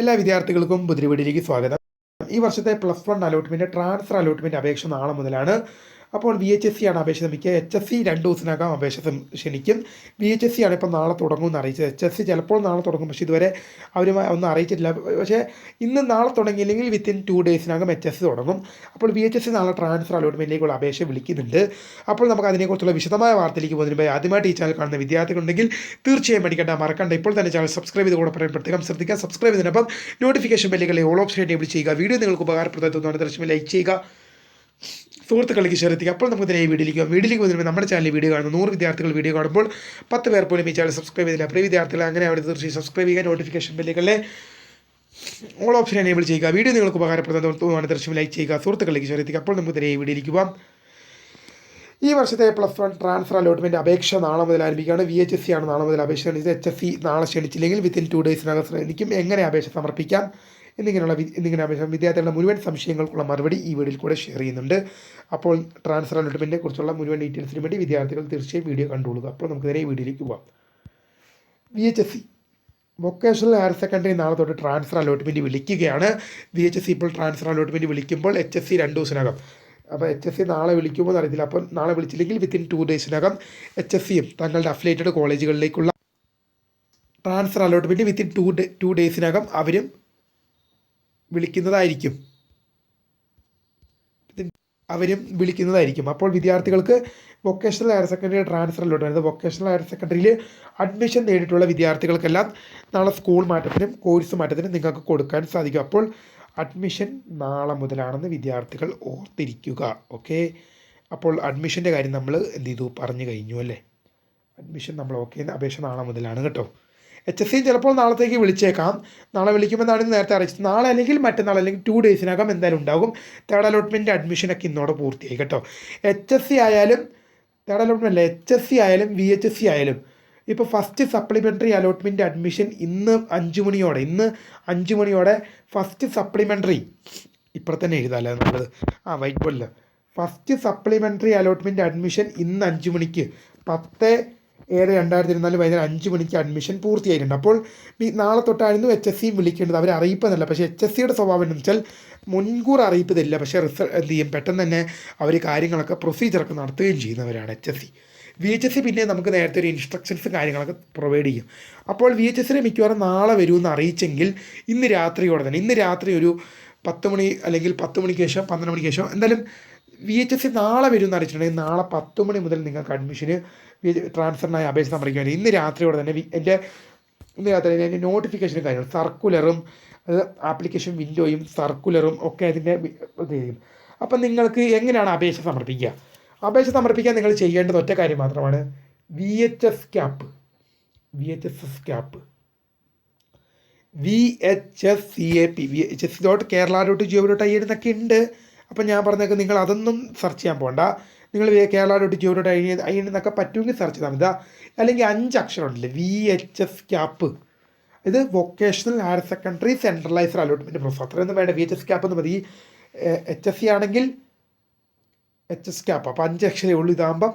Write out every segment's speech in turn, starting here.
എല്ലാ വിദ്യാർത്ഥികൾക്കും പുതിരിവീടിലേക്ക് സ്വാഗതം. ഈ വർഷത്തെ plus one allotment transfer allotment അപേക്ഷ നാളെ മുതലാണ്. അപ്പോൾ വി എച്ച് എസ് സി ആണ് അപേക്ഷ ശ്രമിക്കുക എച്ച് എസ് സി രണ്ട് ദിവസത്തിനകം അപേക്ഷ ക്ഷണിക്കും. വി എച്ച് എസ് സി ആണ് ഇപ്പോൾ നാളെ തുടങ്ങുമെന്ന് അറിയിച്ചത്. എച്ച് എസ് സി ചിലപ്പോൾ നാളെ തുടങ്ങും. പക്ഷേ ഇതുവരെ അവരുമായി ഒന്നും അറിയിച്ചിട്ടില്ല. പക്ഷേ ഇന്ന് നാളെ തുടങ്ങിയില്ലെങ്കിൽ വിത്തിൻ ടു ഡേയ്സിനകം എച്ച് എസ് സി തുടങ്ങും. അപ്പോൾ വി എച്ച് എസ് സി നാളെ ട്രാൻസ്ഫർ അലോട്ട്മെന്റിലേക്കുള്ള അപേക്ഷ വിളിക്കുന്നുണ്ട്. അപ്പോൾ നമുക്ക് അതിനെക്കുറിച്ചുള്ള വിശദമായ വാർത്തയിലേക്ക് പോകുന്നതിന് മുമ്പ് ആദ്യമായിട്ട് ഈ ചാനൽ കാണുന്ന വിദ്യാർത്ഥികളുണ്ടെങ്കിൽ തീർച്ചയായും പഠിക്കേണ്ട. മറക്കണ്ട. ഇപ്പോൾ തന്നെ ചാനൽ സബ്സ്ക്രൈബ് ചെയ്ത് കൂടെ പറയാൻ പ്രത്യേകം ശ്രദ്ധിക്കുക. സബ്സ്ക്രൈബ് ചെയ്തതിനൊപ്പം നോട്ടിഫിക്കേഷൻ ബെല്ലുകളെ ഓൾ ഓപ്ഷൻ എനേബിൾ ചെയ്യുക. വീഡിയോ നിങ്ങൾക്ക് ഉപകാരപ്രദമാകുന്നതാണ് ദർശനം ലൈക്ക് ചെയ്യുക. സുഹൃത്തുക്കളിലേക്ക് ഷെയർ എത്തിക്കുക. അപ്പോൾ നമുക്ക് ഈ വീഡിയോയിലേക്ക്. വീഡിയോയിലേക്ക് മുമ്പ് നമ്മുടെ ചാനലിൽ വീഡിയോ കാണുന്ന നൂറ് വിദ്യാർത്ഥികൾ വീഡിയോ കാണുമ്പോൾ പത്ത് പേർ പോലും ഈ ചാനൽ സബ്സ്ക്രൈബ് ചെയ്തില്ല. പ്രിയ വിദ്യാർത്ഥികൾ അങ്ങനെ അവിടെ തീർച്ചയായും സബ്സ്ക്രൈബ് ചെയ്യുക നോട്ടിഫിക്കേഷൻ ബെല്ലുകളെ ഓൾ ഓപ്ഷൻ എനേബിൾ ചെയ്യുക. വീഡിയോ നിങ്ങൾക്ക് ഉപകാരപ്പെടുന്ന തോന്നുവാണ്. തീർച്ചയായും ലൈക്ക് ചെയ്യുക സുഹൃത്തുക്കളിലേക്ക് ഷെയർ എത്തിക്കുക. അപ്പോൾ നമുക്ക് ഈ വീഡിയോയിലേക്ക് ഈ വർഷത്തെ പ്ലസ് വൺ ട്രാൻസ്ഫർ അലോട്ട്മെന്റ് അപേക്ഷ നാളെ മുതൽ ആരംഭിക്കുകയാണ്. വി എച്ച് എസ് സി ആണ് നാളെ മുതൽ അപേക്ഷ. ക്ഷണിച്ചത് എച്ച് എസ് സി നാളെ ക്ഷണിച്ചില്ലെങ്കിൽ വിത്തിൻ ടു ഡേയ്സിനകം ശ്രമിക്കും എങ്ങനെ അപേക്ഷ സമർപ്പിക്കാം? എന്നിങ്ങനെയുള്ള എന്നിങ്ങനെ വിദ്യാർത്ഥികളുടെ മുഴുവൻ സംശയങ്ങൾക്കുള്ള മറുപടി ഈ വീഡിയോയിൽ കൂടെ ഷെയർ ചെയ്യുന്നുണ്ട്. അപ്പോൾ ട്രാൻസ്ഫർ അലോട്ട്മെന്റിനെ കുറിച്ചുള്ള മുഴുവൻ ഡീറ്റെയിൽസിന് വേണ്ടി വിദ്യാർത്ഥികൾ തീർച്ചയായും വീഡിയോ കണ്ടുകൊള്ളുക. അപ്പോൾ നമുക്ക് നേരെ ഈ വീഡിയോയിലേക്ക് പോകാം V H S C vocational higher secondary നാളെ തൊട്ട് ട്രാൻസ്ഫർ അലോട്ട്മെന്റ് വിളിക്കുകയാണ്. വി എച്ച് എസ് സി ഇപ്പോൾ ട്രാൻസ്ഫർ അലോട്ട്മെന്റ് വിളിക്കുമ്പോൾ എച്ച് എസ് സി രണ്ട് ദിവസത്തിനകം. അപ്പോൾ എച്ച് എസ് സി നാളെ വിളിക്കുമ്പോൾ എന്നറിയത്തില്ല. അപ്പോൾ നാളെ വിളിച്ചില്ലെങ്കിൽ വിത്തിൻ ടു ഡേയ്സിനകം എച്ച് എസ് സിയും തങ്ങളുടെ affiliated കോളേജുകളിലേക്കുള്ള transfer allotment within two day to ഡേയ്സിനകം അവരും വിളിക്കുന്നതായിരിക്കും. അവരും വിളിക്കുന്നതായിരിക്കും. അപ്പോൾ വിദ്യാർത്ഥികൾക്ക് വൊക്കേഷണൽ ഹയർ സെക്കൻഡറി ട്രാൻസ്ഫർ അതായത് വൊക്കേഷണൽ ഹയർ സെക്കൻഡറിയിൽ അഡ്മിഷൻ നേടിയിട്ടുള്ള വിദ്യാർത്ഥികൾക്കെല്ലാം നാളെ സ്കൂൾ മാറ്റത്തിനും കോഴ്സ് മാറ്റത്തിനും നിങ്ങൾക്ക് കൊടുക്കാൻ സാധിക്കും. അപ്പോൾ അഡ്മിഷൻ നാളെ മുതലാണെന്ന് വിദ്യാർത്ഥികൾ ഓർത്തിരിക്കുക. ഓക്കെ അപ്പോൾ അഡ്മിഷന്റെ കാര്യം നമ്മൾ എന്ത് ചെയ്തു? പറഞ്ഞു കഴിഞ്ഞു അല്ലേ? അഡ്മിഷൻ നമ്മൾ ഓക്കെ അപേക്ഷ നാളെ മുതലാണ് കേട്ടോ. എച്ച് എസ് സി ചിലപ്പോൾ നാളത്തേക്ക് വിളിച്ചേക്കാം. നാളെ വിളിക്കുമെന്നാണ് നേരത്തെ അറിയിച്ചത് നാളെ അല്ലെങ്കിൽ മറ്റന്നാൾ അല്ലെങ്കിൽ ടു ഡേയ്സിനകം എന്തായാലും ഉണ്ടാകും. തേർഡ് അലോട്ട്മെന്റ് അഡ്മിഷനൊക്കെ ഇന്നോടെ പൂർത്തിയായി കേട്ടോ. എച്ച് എസ് സി ആയാലും തേർഡ് അലോട്ട്മെന്റ് അല്ല എച്ച് എസ് സി ആയാലും വി എച്ച് എസ് സി ആയാലും ഇപ്പോൾ ഫസ്റ്റ് സപ്ലിമെന്ററി അലോട്ട്മെന്റ് അഡ്മിഷൻ ഇന്ന് അഞ്ച് മണിയോടെ ഇന്ന് അഞ്ച് മണിയോടെ ഫസ്റ്റ് സപ്ലിമെന്ററി ഇപ്പോൾ തന്നെ എഴുതാമല്ലേ ആ വൈറ്റ് ബോർഡിൽ ഫസ്റ്റ് സപ്ലിമെന്ററി അലോട്ട്മെന്റ് അഡ്മിഷൻ ഇന്ന് അഞ്ച് മണിക്ക്. പത്ത് ഏഴ് രണ്ടായിരത്തി ഇരുപത്തിനാല് വൈകുന്നേരം അഞ്ച് മണിക്ക് അഡ്മിഷൻ പൂർത്തിയായിട്ടുണ്ട്. അപ്പോൾ നാളെ തൊട്ടായിരുന്നു എച്ച് എസ് സിയും വിളിക്കേണ്ടത്. അവർ അറിയിപ്പെന്നല്ല പക്ഷേ എച്ച് എസ് സിയുടെ സ്വഭാവം എന്ന് വെച്ചാൽ മുൻകൂർ അറിയിപ്പ് തരില്ല. പക്ഷേ റിസൾട്ട് എന്ത് ചെയ്യും? പെട്ടെന്ന് തന്നെ അവർ കാര്യങ്ങളൊക്കെ പ്രൊസീജിയറൊക്കെ നടത്തുകയും ചെയ്യുന്നവരാണ് H S C V H S C പിന്നെ നമുക്ക് നേരത്തെ ഒരു ഇൻസ്ട്രക്ഷൻസും കാര്യങ്ങളൊക്കെ പ്രൊവൈഡ് ചെയ്യും. അപ്പോൾ വി എച്ച് എസിനെ മിക്കവാറും നാളെ വരുമെന്ന് അറിയിച്ചെങ്കിൽ ഇന്ന് രാത്രിയോടെ തന്നെ ഇന്ന് രാത്രി ഒരു പത്ത് മണി അല്ലെങ്കിൽ പത്ത് മണിക്ക് ശേഷം പന്ത്രണ്ട് മണിക്ക് ശേഷം എന്തായാലും വി എച്ച് എസ് സി നാളെ വരുമെന്ന് അറിയിച്ചിട്ടുണ്ടെങ്കിൽ നാളെ പത്ത് മണി മുതൽ നിങ്ങൾക്ക് അഡ്മിഷന് ട്രാൻസ്ഫറിനായി അപേക്ഷ സമർപ്പിക്കാൻ ഇന്ന് രാത്രിയോടെ തന്നെ എന്റെ ഇന്ന് രാത്രി അതിന്റെ നോട്ടിഫിക്കേഷനും കാര്യങ്ങൾ സർക്കുലറും ആപ്ലിക്കേഷൻ വിൻഡോയും സർക്കുലറും ഒക്കെ അതിന്റെ അപ്പം നിങ്ങൾക്ക് എങ്ങനെയാണ് അപേക്ഷ സമർപ്പിക്കുക? അപേക്ഷ സമർപ്പിക്കാൻ നിങ്ങൾ ചെയ്യേണ്ടത് ഒറ്റ കാര്യം മാത്രമാണ്. V H S cap V H S S cap V H S C A P V H S dot Kerala dot G O dot I എന്നൊക്കെ ഉണ്ട്. അപ്പം ഞാൻ പറഞ്ഞേക്ക് നിങ്ങൾ അതൊന്നും സെർച്ച് ചെയ്യാൻ പോകണ്ട നിങ്ങൾ Kerala dot G O dot I I എന്നൊക്കെ പറ്റുമെങ്കിൽ സെർച്ച് ചെയ്താൽ മതി. അല്ലെങ്കിൽ അഞ്ച് അക്ഷരം ഉണ്ടല്ലേ വി എച്ച് എസ് ക്യാപ്പ് ഇത് vocational higher secondary centralised allotment process അത്രയൊന്നും വേണ്ട. വി എച്ച് എസ് ക്യാപ്പ് എന്ന് മതി. എച്ച് എസ് സി ആണെങ്കിൽ എച്ച് എസ് ക്യാപ്പ് അപ്പോൾ അഞ്ച് അക്ഷരമേ ഉള്ളൂ ഇതാകുമ്പം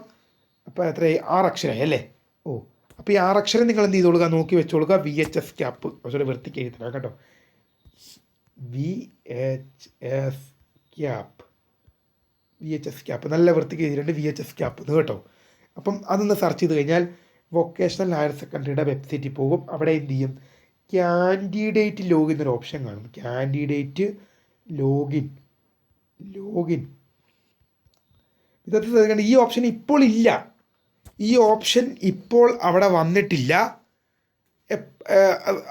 അപ്പോൾ എത്രയായി? ആറ് അക്ഷരമായി അല്ലേ? ഓ അപ്പോൾ ഈ ആറ് അക്ഷരം നിങ്ങൾ എന്ത് ചെയ്തോളുക? നോക്കി വെച്ചോളുക. വി എച്ച് എസ് ക്യാപ്പ് കുറച്ചുകൂടെ വൃത്തിക്ക് എഴുതി തരാം കേട്ടോ. V H S cap V H S cap നല്ല വൃത്തിക്ക് എഴുതിയിട്ടുണ്ട് വി എച്ച് എസ് ക്യാപ്പ് എന്ന് കേട്ടോ. അപ്പം അതൊന്ന് സെർച്ച് ചെയ്ത് കഴിഞ്ഞാൽ വൊക്കേഷണൽ ഹയർ സെക്കൻഡറിയുടെ വെബ്സൈറ്റിൽ പോകും. അവിടെ എന്ത് ചെയ്യും? ക്യാൻഡിഡേറ്റ് ലോഗിൻ എന്നൊരു ഓപ്ഷൻ കാണും. ക്യാൻഡിഡേറ്റ് ലോഗിൻ ലോഗിൻ ഇതൊക്കെ ഈ ഓപ്ഷൻ ഇപ്പോൾ ഇല്ല. ഈ ഓപ്ഷൻ ഇപ്പോൾ അവിടെ വന്നിട്ടില്ല.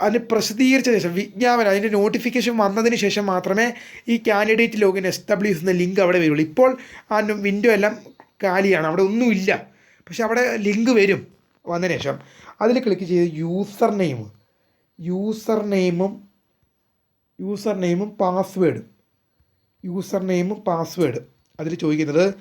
അതിന് പ്രസിദ്ധീകരിച്ച ശേഷം വിജ്ഞാപനം അതിന്റെ നോട്ടിഫിക്കേഷൻ വന്നതിന് ശേഷം മാത്രമേ ഈ കാൻഡിഡേറ്റ് ലോഗിൻ എസ്റ്റാബ്ലിഷ് ചെയ്യുന്ന ലിങ്ക് അവിടെ വരുള്ളൂ. ഇപ്പോൾ ആ വിൻഡോ എല്ലാം കാലിയാണ്. അവിടെ ഒന്നുമില്ല പക്ഷെ അവിടെ ലിങ്ക് വരും. വന്നതിന് ശേഷം. അതിൽ ക്ലിക്ക് ചെയ്ത് യൂസർ നെയിം യൂസർ നെയിമും യൂസർ നെയിമും പാസ്വേഡും യൂസർ നെയിമും പാസ്വേഡ് അതിൽ ചോദിക്കുന്നത്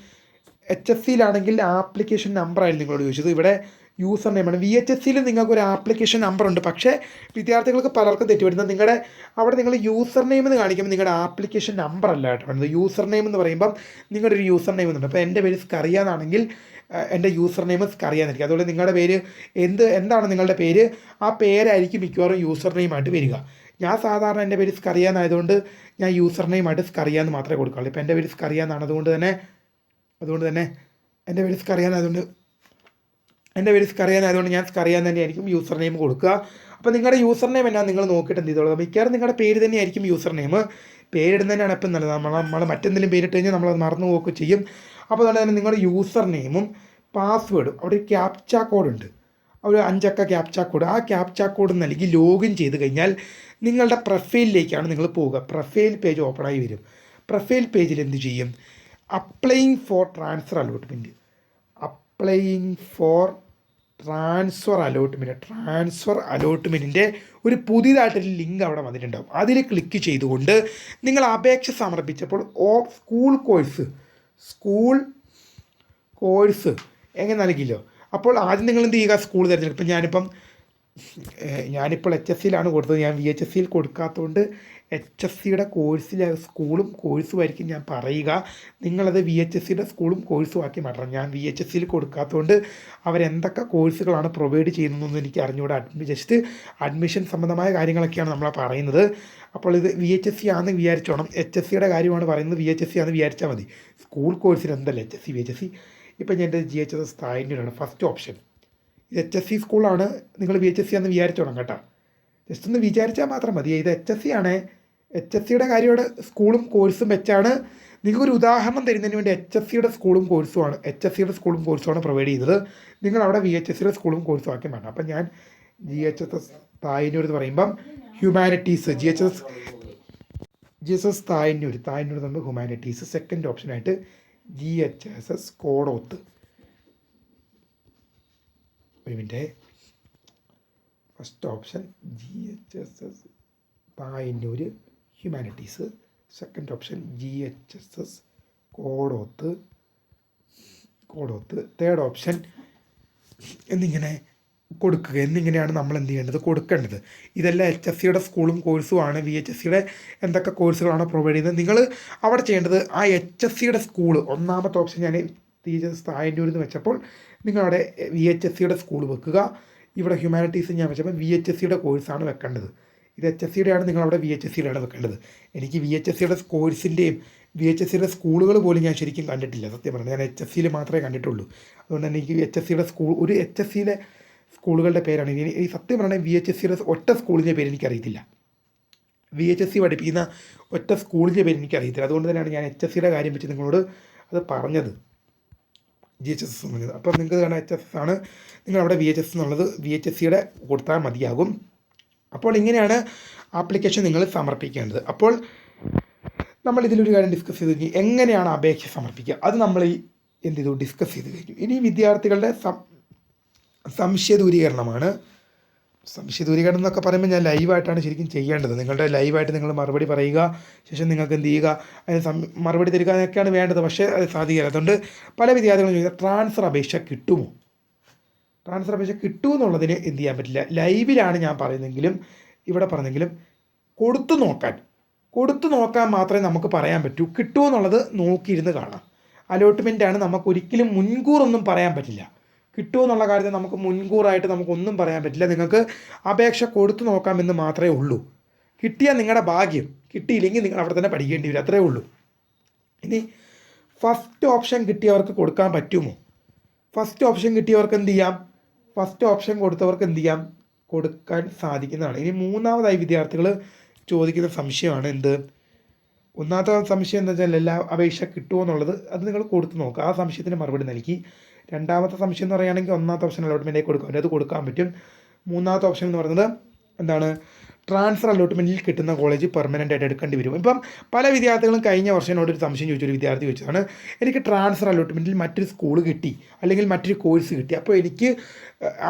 എച്ച് എസ് സിയിലാണെങ്കിൽ ആപ്ലിക്കേഷൻ നമ്പറായിരുന്നു നിങ്ങളോട് ചോദിച്ചത്. ഇവിടെ യൂസർ നെയിമാണ് വി എച്ച് എസ് സിയിൽ നിങ്ങൾക്ക് ഒരു ആപ്ലിക്കേഷൻ നമ്പർ ഉണ്ട്. പക്ഷേ വിദ്യാർത്ഥികൾക്ക് പലർക്കും തെറ്റുപറ്റുന്നത് നിങ്ങളുടെ അവിടെ നിങ്ങൾ യൂസർ നെയിം എന്ന് കാണിക്കുമ്പോൾ നിങ്ങളുടെ ആപ്ലിക്കേഷൻ നമ്പർ അല്ല കേട്ടോ. വേണ്ടത് യൂസർ നെയിം എന്ന് പറയുമ്പം നിങ്ങളുടെ ഒരു യൂസർ നെയിം എന്നുണ്ട് അപ്പോൾ എന്റെ പേര് സ്കറിയാന്നാണെങ്കിൽ എന്റെ യൂസർ നെയിം സ്കറിയാന്നിരിക്കും അതുപോലെ നിങ്ങളുടെ പേര് എന്ത് എന്താണ് നിങ്ങളുടെ പേര്? ആ പേരായിരിക്കും മിക്കവാറും യൂസർ നെയിമായിട്ട് വരിക. ഞാൻ സാധാരണ എന്റെ പേര് സ്കറിയാന്നായതുകൊണ്ട് ഞാൻ യൂസർ നെയിമായിട്ട് സ്കറിയാന്ന് മാത്രമേ കൊടുക്കുകയുള്ളൂ ഇപ്പോൾ എന്റെ പേര് സ്കറിയാന്നാണ് അതുകൊണ്ട് തന്നെ അതുകൊണ്ട് തന്നെ എന്റെ പേര് സ്കറിയാന്നായതുകൊണ്ട് എന്റെ പേര് സ്കറിയാനായതുകൊണ്ട് ഞാൻ സ്കറിയാൻ തന്നെയായിരിക്കും യൂസർ നെയിം കൊടുക്കുക. അപ്പോൾ നിങ്ങളുടെ യൂസർ നെയിം എന്നാ നിങ്ങൾ നോക്കിയിട്ട് എന്ത് ചെയ്തോളൂ? മിക്കവാറും നിങ്ങളുടെ പേര് തന്നെയായിരിക്കും യൂസർ നെയിം പേരിടുന്നതിനാണ് എപ്പം നല്ലത്. നമ്മൾ നമ്മൾ മറ്റെന്തെങ്കിലും പേരിട്ട് കഴിഞ്ഞാൽ നമ്മളത് മറന്നു പോവുകയൊക്കെ ചെയ്യും. അപ്പോൾ അതുകൊണ്ട് തന്നെ നിങ്ങളുടെ യൂസർ നെയിമും പാസ്വേഡും അവിടെ ഒരു ക്യാപ്ച കോഡുണ്ട് ഒരു അഞ്ചക്ക ക്യാപ്ച കോഡ് ആ ക്യാപ്ച കോഡ് നൽകി ലോഗിൻ ചെയ്ത് കഴിഞ്ഞാൽ നിങ്ങളുടെ പ്രൊഫൈലിലേക്കാണ് നിങ്ങൾ പോവുക. പ്രൊഫൈൽ പേജ് ഓപ്പണായി വരും. പ്രൊഫൈൽ പേജിൽ എന്ത് ചെയ്യും? Applying for transfer allotment applying for transfer allotment transfer അലോട്ട്മെന്റിന്റെ ഒരു പുതിയതായിട്ടൊരു ലിങ്ക് അവിടെ വന്നിട്ടുണ്ടാകും അതിൽ ക്ലിക്ക് ചെയ്തുകൊണ്ട് നിങ്ങൾ അപേക്ഷ സമർപ്പിച്ചപ്പോൾ ഓ സ്കൂൾ കോഴ്സ് സ്കൂൾ കോഴ്സ് എങ്ങനെ നൽകില്ലോ അപ്പോൾ ആദ്യം നിങ്ങൾ എന്ത് ചെയ്യുക? സ്കൂൾ തിരഞ്ഞെടുക്കും ഇപ്പം ഞാനിപ്പം ഞാനിപ്പോൾ എച്ച് എസ് സിയിലാണ് കൊടുത്തത് ഞാൻ വി എച്ച് എസ് സിയിൽ കൊടുക്കാത്തതുകൊണ്ട് എച്ച് എസ് സിയുടെ കോഴ്സിലെ സ്കൂളും കോഴ്സും ആയിരിക്കും ഞാൻ പറയുക നിങ്ങളത് വി എച്ച് എസ് സിയുടെ സ്കൂളും കോഴ്സും ആക്കി മാറ്റണം ഞാൻ വി എച്ച് എസ് സിയിൽ കൊടുക്കാത്തതുകൊണ്ട് അവരെന്തൊക്കെ കോഴ്സുകളാണ് പ്രൊവൈഡ് ചെയ്യുന്നതെന്ന് എനിക്ക് അറിഞ്ഞുകൂടെ അഡ്മി ജസ്റ്റ് അഡ്മിഷൻ സംബന്ധമായ കാര്യങ്ങളൊക്കെയാണ് നമ്മൾ പറയുന്നത് അപ്പോൾ ഇത് വി എച്ച് എസ് സി ആണെന്ന് വിചാരിച്ചോണം എച്ച് എസ് സിയുടെ കാര്യമാണ് പറയുന്നത് വി എച്ച് എസ് സി ആണെന്ന് വിചാരിച്ചാൽ മതി സ്കൂൾ കോഴ്സിന് എന്തല്ല H S C V H S C ഇപ്പം ഞാൻ എന്റെ G H S സ്ഥായിന്റെയാണ് first option H S C സ്കൂളാണ് നിങ്ങൾ വി എച്ച് എസ് സി ആണെന്ന് വിചാരിച്ചോണം കേട്ടോ ജസ്റ്റ് ഒന്ന് വിചാരിച്ചാൽ മാത്രം മതി ഇത് എച്ച് എസ് സി ആണ് എച്ച് എസ് സിയുടെ കാര്യമാണ് സ്കൂളും കോഴ്സും വെച്ചാണ് നിങ്ങൾക്കൊരു ഉദാഹരണം തരുന്നതിന് വേണ്ടി എച്ച് എസ് സിയുടെ സ്കൂളും കോഴ്സുമാണ് എച്ച് എസ് സിയുടെ സ്കൂളും കോഴ്സുമാണ് പ്രൊവൈഡ് ചെയ്തത് നിങ്ങൾ അവിടെ വി എച്ച് എസ് സിയുടെ സ്കൂളും കോഴ്സും ആക്കി വേണം അപ്പം ഞാൻ G H S S Thayannur എന്ന് പറയുമ്പം humanities G H S G S S Thayannur Thayannur എന്ന് humanities second ഓപ്ഷനായിട്ട് G H S S Kodoth ഒരു first option G H S S Payannur humanities second option G H S S Kodoth Kodoth third option എന്നിങ്ങനെ കൊടുക്കുക. എന്നിങ്ങനെയാണ് നമ്മൾ എന്ത് ചെയ്യേണ്ടത്? കൊടുക്കേണ്ടത്. ഇതെല്ലാം എച്ച് എസ് സിയുടെ സ്കൂളും കോഴ്സുമാണ് വി എച്ച് എസ് സിയുടെ എന്തൊക്കെ കോഴ്സുകളാണ് പ്രൊവൈഡ് ചെയ്യുന്നത്? നിങ്ങൾ അവിടെ ചെയ്യേണ്ടത് ആ എച്ച് എസ് സിയുടെ സ്കൂൾ ഒന്നാമത്തെ ഓപ്ഷൻ ഞാൻ ടീച്ചേഴ്സ് തായന്നൂരിൽ നിന്ന് വെച്ചപ്പോൾ നിങ്ങളവിടെ വി എച്ച് എസ് സിയുടെ സ്കൂൾ വെക്കുക ഇവിടെ ഹ്യൂമാനിറ്റീസ് ഞാൻ വെച്ചപ്പോൾ വി എച്ച് എസ് സിയുടെ കോഴ്സാണ് വെക്കേണ്ടത് ഇത് എച്ച് എസ് സിയുടെ ആണ് നിങ്ങളവിടെ വി എച്ച് എസ് സിയുടെ വെക്കേണ്ടത് എനിക്ക് വി എച്ച് എസ് സിയുടെ കോഴ്സിന്റെയും വി എച്ച് എസ് സിയുടെ സ്കൂളുകൾ പോലും ഞാൻ ശരിക്കും കണ്ടിട്ടില്ല സത്യം പറഞ്ഞാൽ ഞാൻ എച്ച് എസ് സിയിൽ മാത്രമേ കണ്ടിട്ടുള്ളൂ അതുകൊണ്ട് തന്നെ എനിക്ക് എച്ച് എസ് സിയുടെ സ്കൂൾ ഒരു എച്ച് എസ് സിയിലെ സ്കൂളുകളുടെ പേരാണ് ഇനി സത്യം പറഞ്ഞാൽ വി എച്ച് എസ് സിയുടെ ഒറ്റ സ്കൂളിന്റെ പേര് എനിക്കറിയത്തില്ല വി എച്ച് എസ് സി പഠിപ്പിക്കുന്ന ഒറ്റ സ്കൂളിന്റെ പേര് എനിക്കറിയത്തില്ല അതുകൊണ്ട് തന്നെയാണ് ഞാൻ എച്ച് എസ് സിയുടെ കാര്യം വെച്ച് നിങ്ങളോട് അത് പറഞ്ഞത് ജി എച്ച് എസ് എന്നുള്ളത് അപ്പം നിങ്ങൾക്ക് കാണാൻ എച്ച് എസ് ആണ്. നിങ്ങൾ അവിടെ വി എച്ച് എസ് എന്നുള്ളത് വി എച്ച് എസ് സിയുടെ കൊടുത്താൽ മതിയാകും. അപ്പോൾ ഇങ്ങനെയാണ് ആപ്ലിക്കേഷൻ നിങ്ങൾ സമർപ്പിക്കേണ്ടത്. അപ്പോൾ നമ്മൾ ഇതിലൊരു കാര്യം ഡിസ്കസ് ചെയ്ത് കഴിഞ്ഞു എങ്ങനെയാണ് അപേക്ഷ സമർപ്പിക്കുക? അത് നമ്മൾ ഈ എന്ത് ചെയ്തു? ഡിസ്കസ് ചെയ്ത് കഴിഞ്ഞു. ഇനി വിദ്യാർത്ഥികളുടെ സംശയ ദൂരീകരണമാണ് സംശയ ദൂരീകരണം എന്നൊക്കെ പറയുമ്പോൾ ഞാൻ ലൈവായിട്ടാണ് ശരിക്കും ചെയ്യേണ്ടത്. നിങ്ങളുടെ ലൈവായിട്ട് നിങ്ങൾ മറുപടി പറയുക ശേഷം നിങ്ങൾക്ക് എന്ത് ചെയ്യുക അതിന് മറുപടി തരിക എന്നൊക്കെയാണ് വേണ്ടത്. പക്ഷേ അത് സാധിക്കില്ല. അതുകൊണ്ട് പല വിദ്യാർത്ഥികളും ചോദിക്കുക ട്രാൻസ്ഫർ അപേക്ഷ കിട്ടുമോ? ട്രാൻസ്ഫർ അപേക്ഷ കിട്ടുമെന്നുള്ളതിന് എന്ത് ചെയ്യാൻ പറ്റില്ല. ലൈവിലാണ് ഞാൻ പറയുന്നെങ്കിലും ഇവിടെ പറഞ്ഞെങ്കിലും കൊടുത്തു നോക്കാൻ. കൊടുത്തു നോക്കാൻ മാത്രമേ നമുക്ക് പറയാൻ പറ്റൂ. കിട്ടുമെന്നുള്ളത് നോക്കിയിരുന്ന് കാണാം. അലോട്ട്മെന്റാണ് നമുക്ക് ഒരിക്കലും മുൻകൂറൊന്നും പറയാൻ പറ്റില്ല. കിട്ടുമെന്നുള്ള കാര്യത്തിൽ നമുക്ക് മുൻകൂറായിട്ട് നമുക്കൊന്നും പറയാൻ പറ്റില്ല. നിങ്ങൾക്ക് അപേക്ഷ കൊടുത്തു നോക്കാമെന്ന് മാത്രമേ ഉള്ളൂ. കിട്ടിയാൽ നിങ്ങളുടെ ഭാഗ്യം. കിട്ടിയില്ലെങ്കിൽ നിങ്ങൾ അവിടെ തന്നെ പഠിക്കേണ്ടി വരും. അത്രേ ഉള്ളൂ. ഇനി ഫസ്റ്റ് ഓപ്ഷൻ കിട്ടിയവർക്ക് കൊടുക്കാൻ പറ്റുമോ? ഫസ്റ്റ് ഓപ്ഷൻ കിട്ടിയവർക്ക് എന്ത് ചെയ്യാം? ഫസ്റ്റ് ഓപ്ഷൻ കൊടുത്തവർക്ക് എന്ത് ചെയ്യാം? കൊടുക്കാൻ സാധിക്കുന്നതാണ്. ഇനി മൂന്നാമതായി വിദ്യാർത്ഥികൾ ചോദിക്കുന്ന സംശയമാണ് എന്ത്? ഒന്നാമത്തെ സംശയം എന്താ വെച്ചാൽ എല്ലാ അപേക്ഷ കിട്ടുമോ എന്നുള്ളത് അത് നിങ്ങൾ കൊടുത്തു നോക്കുക. ആ സംശയത്തിന് മറുപടി നൽകി. രണ്ടാമത്തെ സംശയം എന്ന് പറയുകയാണെങ്കിൽ ഒന്നാമത്തെ ഓപ്ഷൻ അലോട്ട്മെന്റായി കൊടുക്കും. അത് കൊടുക്കാൻ പറ്റും. മൂന്നാമത്തെ ഓപ്ഷൻ എന്ന് പറയുന്നത് എന്താണ്? ട്രാൻസ്ഫർ അലോട്ട്മെന്റിൽ കിട്ടുന്ന കോളേജ് പെർമനന്റ് ആയിട്ട് എടുക്കേണ്ടി വരും. ഇപ്പം പല വിദ്യാർത്ഥികളും കഴിഞ്ഞ വർഷം ഒരു സംശയം ചോദിച്ച ഒരു വിദ്യാർത്ഥി ചോദിച്ചതാണ് എനിക്ക് ട്രാൻസ്ഫർ അലോട്ട്മെന്റിൽ മറ്റൊരു സ്കൂൾ കിട്ടി അല്ലെങ്കിൽ മറ്റൊരു കോഴ്സ് കിട്ടി അപ്പോൾ എനിക്ക്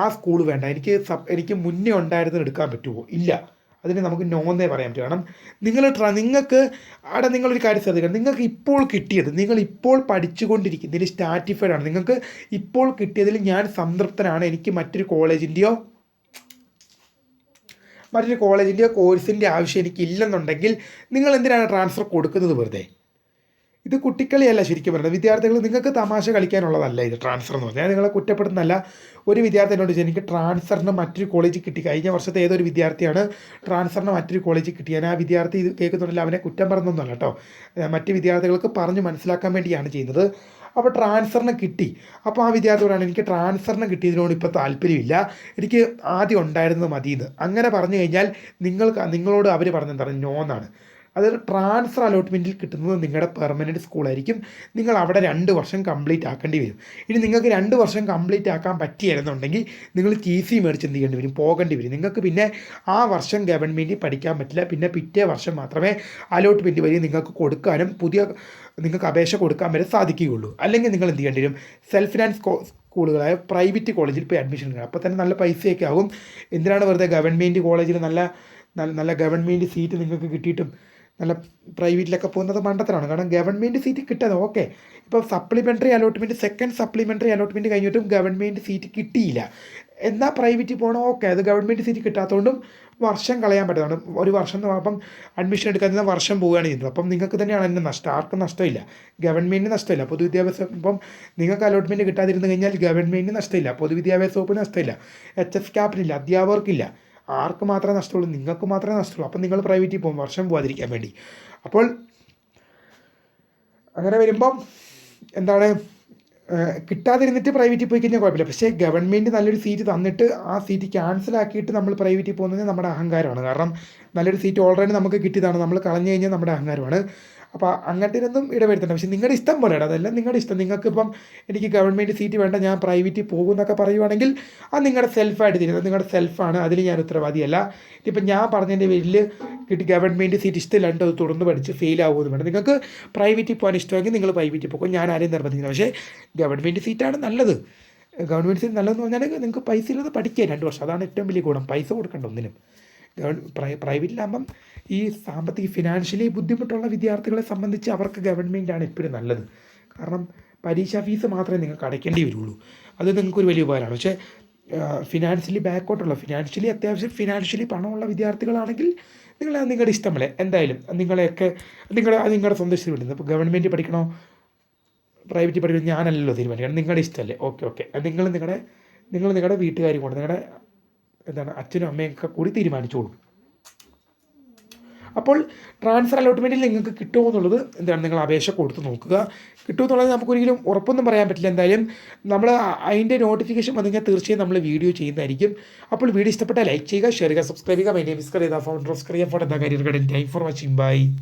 ആ സ്കൂൾ വേണ്ട എനിക്ക് എനിക്ക് മുന്നേ ഉണ്ടായിരുന്നത് എടുക്കാൻ പറ്റുമോ ഇല്ല. അതിന് നമുക്ക് നോന്നേ പറയാൻ പറ്റും. കാരണം നിങ്ങൾ ട്ര നിങ്ങൾക്ക് അവിടെ നിങ്ങളൊരു കാര്യം ശ്രദ്ധിക്കണം. നിങ്ങൾക്ക് ഇപ്പോൾ കിട്ടിയത് നിങ്ങൾ ഇപ്പോൾ പഠിച്ചുകൊണ്ടിരിക്കുന്നതിൽ സ്റ്റാറ്റിഫൈഡ് ആണ്. നിങ്ങൾക്ക് ഇപ്പോൾ കിട്ടിയതിൽ ഞാൻ സംതൃപ്തനാണ്. എനിക്ക് മറ്റൊരു കോളേജിന്റെയോ മറ്റൊരു കോളേജിന്റെയോ കോഴ്സിന്റെ ആവശ്യം എനിക്കില്ലെന്നുണ്ടെങ്കിൽ നിങ്ങൾ എന്തിനാണ് ട്രാൻസ്ഫർ കൊടുക്കുന്നത് വെറുതെ? ഇത് കുട്ടിക്കളിയല്ല ശരിക്കും പറയുന്നത് വിദ്യാർത്ഥികൾ നിങ്ങൾക്ക് തമാശ കളിക്കാനുള്ളതല്ല ഇത് ട്രാൻസ്ഫർ എന്ന് പറഞ്ഞാൽ. നിങ്ങളെ കുറ്റപ്പെടുന്നല്ല ഒരു വിദ്യാർത്ഥിനോട് എനിക്ക് ട്രാൻസ്ഫറിന് മറ്റൊരു കോളേജിൽ കിട്ടി. കഴിഞ്ഞ വർഷത്തെ ഏതൊരു വിദ്യാർത്ഥിയാണ് ട്രാൻസ്ഫറിന് മറ്റൊരു കോളേജിൽ കിട്ടി? ഞാൻ ആ വിദ്യാർത്ഥി ഇത് കേൾക്കുന്നുണ്ടല്ലോ അവനെ കുറ്റം പറഞ്ഞൊന്നുമല്ല കേട്ടോ. മറ്റ് വിദ്യാർത്ഥികൾക്ക് പറഞ്ഞ് മനസ്സിലാക്കാൻ വേണ്ടിയാണ് ചെയ്യുന്നത്. അപ്പോൾ ട്രാൻസ്ഫറിന് കിട്ടി. അപ്പോൾ ആ വിദ്യാർത്ഥി പറയുകയാണ് എനിക്ക് ട്രാൻസ്ഫറിന് കിട്ടിയതിനോട് ഇപ്പോൾ താല്പര്യമില്ല. എനിക്ക് ആദ്യം ഉണ്ടായിരുന്നത് മതിയെന്ന്. അങ്ങനെ പറഞ്ഞു കഴിഞ്ഞാൽ നിങ്ങൾക്ക് നിങ്ങളോട് അവർ പറഞ്ഞെന്താണ്? നോ എന്നാണ്. അത് ട്രാൻസ്ഫർ അലോട്ട്മെന്റിൽ കിട്ടുന്നത് നിങ്ങളുടെ പെർമനന്റ് സ്കൂളായിരിക്കും നിങ്ങൾ അവിടെ രണ്ട് വർഷം കംപ്ലീറ്റ് ആക്കേണ്ടി വരും. ഇനി നിങ്ങൾക്ക് രണ്ട് വർഷം കംപ്ലീറ്റ് ആക്കാൻ പറ്റിയായിരുന്നുണ്ടെങ്കിൽ നിങ്ങൾ ടി സി മേടിച്ച് എന്ത് ചെയ്യേണ്ടി വരും? പോകേണ്ടി വരും. നിങ്ങൾക്ക് പിന്നെ ആ വർഷം ഗവൺമെന്റിൽ പഠിക്കാൻ പറ്റില്ല. പിന്നെ പിറ്റേ വർഷം മാത്രമേ അലോട്ട്മെന്റ് വഴി നിങ്ങൾക്ക് കൊടുക്കാനും പുതിയ നിങ്ങൾക്ക് അപേക്ഷ കൊടുക്കാൻ വരെ സാധിക്കുകയുള്ളൂ. അല്ലെങ്കിൽ നിങ്ങൾ എന്ത് ചെയ്യേണ്ടി വരും? സെൽഫ് ഫിനാൻസ് സ്കൂളുകളായ പ്രൈവറ്റ് കോളേജിൽ പോയി അഡ്മിഷൻ എടുക്കണം. അപ്പോൾ തന്നെ നല്ല പൈസയൊക്കെ ആകും എന്തിനാണ് വെറുതെ ഗവൺമെന്റ് കോളേജിൽ നല്ല നല്ല ഗവൺമെന്റ് സീറ്റ് നിങ്ങൾക്ക് കിട്ടിയിട്ടും നല്ല പ്രൈവറ്റിലൊക്കെ പോകുന്നത് മണ്ടത്തരമാണ് കാരണം ഗവൺമെന്റ് സീറ്റ് കിട്ടാതെ ഓക്കെ ഇപ്പോൾ supplementary allotment second supplementary allotment കഴിഞ്ഞിട്ടും ഗവൺമെന്റ് സീറ്റ് കിട്ടിയില്ല. എന്നാൽ പ്രൈവറ്റിൽ പോകണം ഓക്കെ അത് ഗവൺമെന്റ് സീറ്റ് കിട്ടാത്തതുകൊണ്ടും വർഷം കളയാൻ പറ്റുന്നതാണ്. ഒരു വർഷം എന്ന് പറയുമ്പം അഡ്മിഷൻ എടുക്കാതെ വർഷം പോവുകയാണ് ചെയ്യുന്നത്. അപ്പം നിങ്ങൾക്ക് തന്നെയാണ് അതിന്റെ നഷ്ടം. ആർക്കും നഷ്ടമില്ല. ഗവൺമെന്റിന് നഷ്ടമില്ല. പൊതുവിദ്യാഭ്യാസം ഇപ്പം നിങ്ങൾക്ക് അലോട്ട്മെന്റ് കിട്ടാതിരുന്നു കഴിഞ്ഞാൽ ഗവൺമെന്റിന് നഷ്ടമില്ല. പൊതുവിദ്യാഭ്യാസ വകുപ്പിന് നഷ്ടമില്ല. H S ക്യാപ്പിനില്ല അധ്യാപകർക്കില്ല. ആർക്ക് മാത്രമേ നഷ്ടമുള്ളൂ? നിങ്ങൾക്ക് മാത്രമേ നഷ്ടമുള്ളൂ. അപ്പം നിങ്ങൾ പ്രൈവറ്റിൽ പോകും. വർഷം പോകാതിരിക്കാൻ വേണ്ടി. അപ്പോൾ അങ്ങനെ വരുമ്പം എന്താണ് കിട്ടാതിരുന്നിട്ട് പ്രൈവറ്റിൽ പോയി കഴിഞ്ഞാൽ കുഴപ്പമില്ല. പക്ഷേ ഗവൺമെന്റ് നല്ലൊരു സീറ്റ് തന്നിട്ട് ആ സീറ്റ് ക്യാൻസൽ ആക്കിയിട്ട് നമ്മൾ പ്രൈവറ്റിൽ പോകുന്നത് നമ്മുടെ അഹങ്കാരമാണ്. കാരണം നല്ലൊരു സീറ്റ് ഓൾറെഡി നമുക്ക് കിട്ടിയതാണ്. നമ്മൾ കളഞ്ഞു കഴിഞ്ഞാൽ നമ്മുടെ അഹങ്കാരമാണ്. അപ്പോൾ അങ്ങനത്തെ ഒന്നും ഇടവരുത്തണ്ട. പക്ഷേ നിങ്ങളുടെ ഇഷ്ടം പോലെയാണ് അതെല്ലാം നിങ്ങളുടെ ഇഷ്ടം. നിങ്ങൾക്കിപ്പം എനിക്ക് ഗവൺമെന്റ് സീറ്റ് വേണ്ട ഞാൻ പ്രൈവറ്റിൽ പോകും എന്നൊക്കെ പറയുവാണെങ്കിൽ അത് നിങ്ങളുടെ സെൽഫായിട്ട് തരുന്നത് നിങ്ങളുടെ സെൽഫാണ് അതിൽ ഞാൻ ഉത്തരവാദിയല്ല. ഇപ്പം ഞാൻ പറഞ്ഞതിന്റെ പേരിൽ കിട്ടി ഗവൺമെന്റ് സീറ്റ് ഇഷ്ടമില്ലാണ്ട് അത് തുടർന്ന് പഠിച്ച് ഫെയിൽ ആകുമെന്ന് വേണം. നിങ്ങൾക്ക് പ്രൈവറ്റിൽ പോകാൻ ഇഷ്ടമെങ്കിൽ നിങ്ങൾ പ്രൈവറ്റിൽ പോകും ഞാൻ ആരെയും നിർബന്ധിക്കില്ല പക്ഷേ ഗവൺമെന്റ് സീറ്റാണ് നല്ലത്. ഗവൺമെന്റ് സീറ്റ് നല്ലതെന്ന് പറഞ്ഞാൽ നിങ്ങൾക്ക് പൈസ ഇല്ലാതെ പഠിക്കുക. രണ്ട് വർഷം. അതാണ് ഏറ്റവും വലിയ ഗുണം. പൈസ കൊടുക്കേണ്ട ഒന്നിനും. പ്രൈവറ്റിലാകുമ്പം ഈ സാമ്പത്തിക ഫിനാൻഷ്യലി ബുദ്ധിമുട്ടുള്ള വിദ്യാർത്ഥികളെ സംബന്ധിച്ച് അവർക്ക് ഗവൺമെന്റാണ് എപ്പോഴും നല്ലത്. കാരണം പരീക്ഷാ ഫീസ് മാത്രമേ നിങ്ങൾക്ക് അടയ്ക്കേണ്ടി വരുള്ളൂ. അത് നിങ്ങൾക്കൊരു വലിയ ഉപകാരമാണ്. പക്ഷേ ഫിനാൻഷ്യലി ബാക്കോട്ടുള്ള ഫിനാൻഷ്യലി അത്യാവശ്യം ഫിനാൻഷ്യലി പണമുള്ള വിദ്യാർത്ഥികളാണെങ്കിൽ നിങ്ങൾ നിങ്ങളുടെ ഇഷ്ടമല്ലേ എന്തായാലും നിങ്ങളെയൊക്കെ നിങ്ങൾ അത് നിങ്ങളുടെ സ്വന്തം ഇഷ്ടം വിടുന്നത്. ഇപ്പോൾ ഗവൺമെന്റ് പഠിക്കണോ? പ്രൈവറ്റ് പഠിക്കണോ ഞാനല്ലല്ലോ തീരുമാനിക്കണം നിങ്ങളുടെ ഇഷ്ടമല്ലേ? Okay okay. നിങ്ങൾ നിങ്ങളുടെ നിങ്ങൾ നിങ്ങളുടെ വീട്ടുകാരും കൊണ്ട് നിങ്ങളുടെ എന്താണ് അച്ഛനും അമ്മയൊക്കെ കൂടി തീരുമാനിച്ചോളൂ. അപ്പോൾ ട്രാൻസ്ഫർ അലോട്ട്മെന്റിൽ നിങ്ങൾക്ക് കിട്ടുമോ എന്നുള്ളത് എന്താണ് നിങ്ങൾ അപേക്ഷ കൊടുത്ത് നോക്കുക. കിട്ടുമോ എന്നുള്ളത് നമുക്കൊരിക്കലും ഉറപ്പൊന്നും പറയാൻ പറ്റില്ല. എന്തായാലും നമ്മൾ അതിന്റെ നോട്ടിഫിക്കേഷൻ വന്നു തീർച്ചയായും നമ്മൾ വീഡിയോ ചെയ്യുന്നതായിരിക്കും. അപ്പോൾ വീഡിയോ ഇഷ്ടപ്പെട്ടാൽ ലൈക്ക് ചെയ്യുക ഷെയർ ചെയ്യുക സബ്സ്ക്രൈബ് ചെയ്യുക. മൈ നെയിം ഇസ്കർ ഫോൺ സ്ക്രിയ ഫോർ എന്താ career time for watching bye